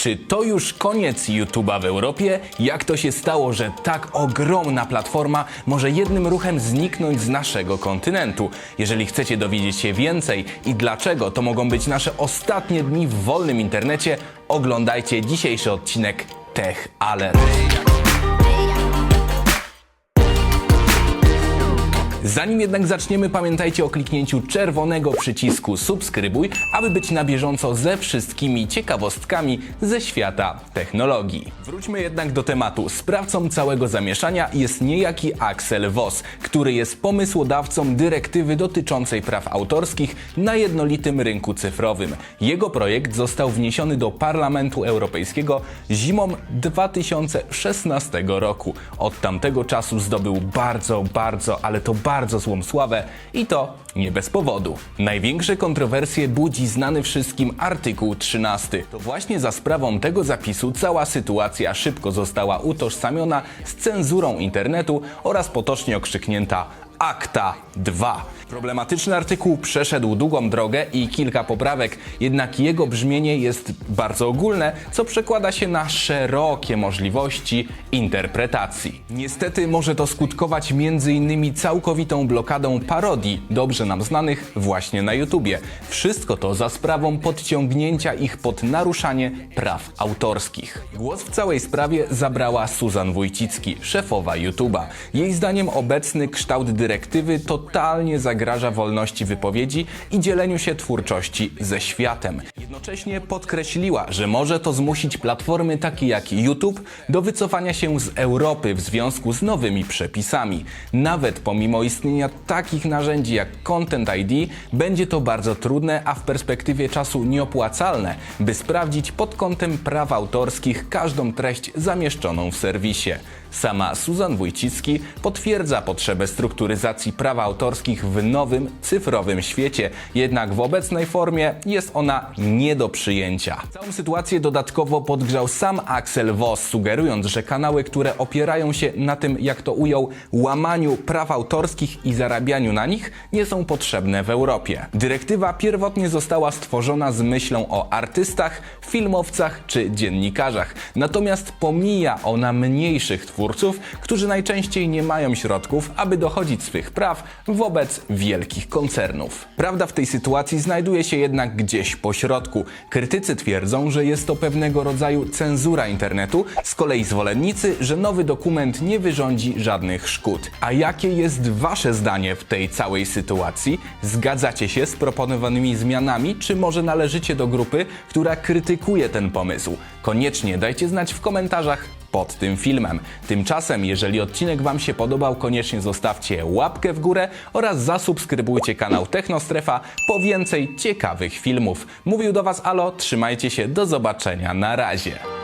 Czy to już koniec YouTube'a w Europie? Jak to się stało, że tak ogromna platforma może jednym ruchem zniknąć z naszego kontynentu? Jeżeli chcecie dowiedzieć się więcej i dlaczego to mogą być nasze ostatnie dni w wolnym internecie, oglądajcie dzisiejszy odcinek Tech Alert. Zanim jednak zaczniemy, pamiętajcie o kliknięciu czerwonego przycisku subskrybuj, aby być na bieżąco ze wszystkimi ciekawostkami ze świata technologii. Wróćmy jednak do tematu. Sprawcą całego zamieszania jest niejaki Axel Voss, który jest pomysłodawcą dyrektywy dotyczącej praw autorskich na jednolitym rynku cyfrowym. Jego projekt został wniesiony do Parlamentu Europejskiego zimą 2016 roku. Od tamtego czasu zdobył bardzo, bardzo, ale to bardzo złą sławę i to nie bez powodu. Największe kontrowersje budzi znany wszystkim artykuł 13. To właśnie za sprawą tego zapisu cała sytuacja szybko została utożsamiona z cenzurą internetu oraz potocznie okrzyknięta Akta 2. Problematyczny artykuł przeszedł długą drogę i kilka poprawek, jednak jego brzmienie jest bardzo ogólne, co przekłada się na szerokie możliwości interpretacji. Niestety może to skutkować m.in. całkowitą blokadą parodii dobrze nam znanych właśnie na YouTubie. Wszystko to za sprawą podciągnięcia ich pod naruszanie praw autorskich. Głos w całej sprawie zabrała Susan Wójcicki, szefowa YouTube'a. Jej zdaniem obecny kształt dyrektywy totalnie zagraża wolności wypowiedzi i dzieleniu się twórczości ze światem. Jednocześnie podkreśliła, że może to zmusić platformy takie jak YouTube do wycofania się z Europy w związku z nowymi przepisami. Nawet pomimo istnienia takich narzędzi jak Content ID, będzie to bardzo trudne, a w perspektywie czasu nieopłacalne, by sprawdzić pod kątem praw autorskich każdą treść zamieszczoną w serwisie. Sama Susan Wójcicki potwierdza potrzebę strukturyzacji praw autorskich w nowym, cyfrowym świecie, jednak w obecnej formie jest ona nie do przyjęcia. Całą sytuację dodatkowo podgrzał sam Axel Voss, sugerując, że kanały, które opierają się na tym, jak to ujął, łamaniu praw autorskich i zarabianiu na nich, nie są potrzebne w Europie. Dyrektywa pierwotnie została stworzona z myślą o artystach, filmowcach czy dziennikarzach, natomiast pomija ona mniejszych twórców, którzy najczęściej nie mają środków, aby dochodzić swych praw wobec wielkich koncernów. Prawda w tej sytuacji znajduje się jednak gdzieś po środku. Krytycy twierdzą, że jest to pewnego rodzaju cenzura internetu, z kolei zwolennicy, że nowy dokument nie wyrządzi żadnych szkód. A jakie jest wasze zdanie w tej całej sytuacji? Zgadzacie się z proponowanymi zmianami, czy może należycie do grupy, która krytykuje ten pomysł? Koniecznie dajcie znać w komentarzach pod tym filmem. Tymczasem, jeżeli odcinek Wam się podobał, koniecznie zostawcie łapkę w górę oraz zasubskrybujcie kanał Technostrefa po więcej ciekawych filmów. Mówił do Was Alo, trzymajcie się, do zobaczenia, na razie.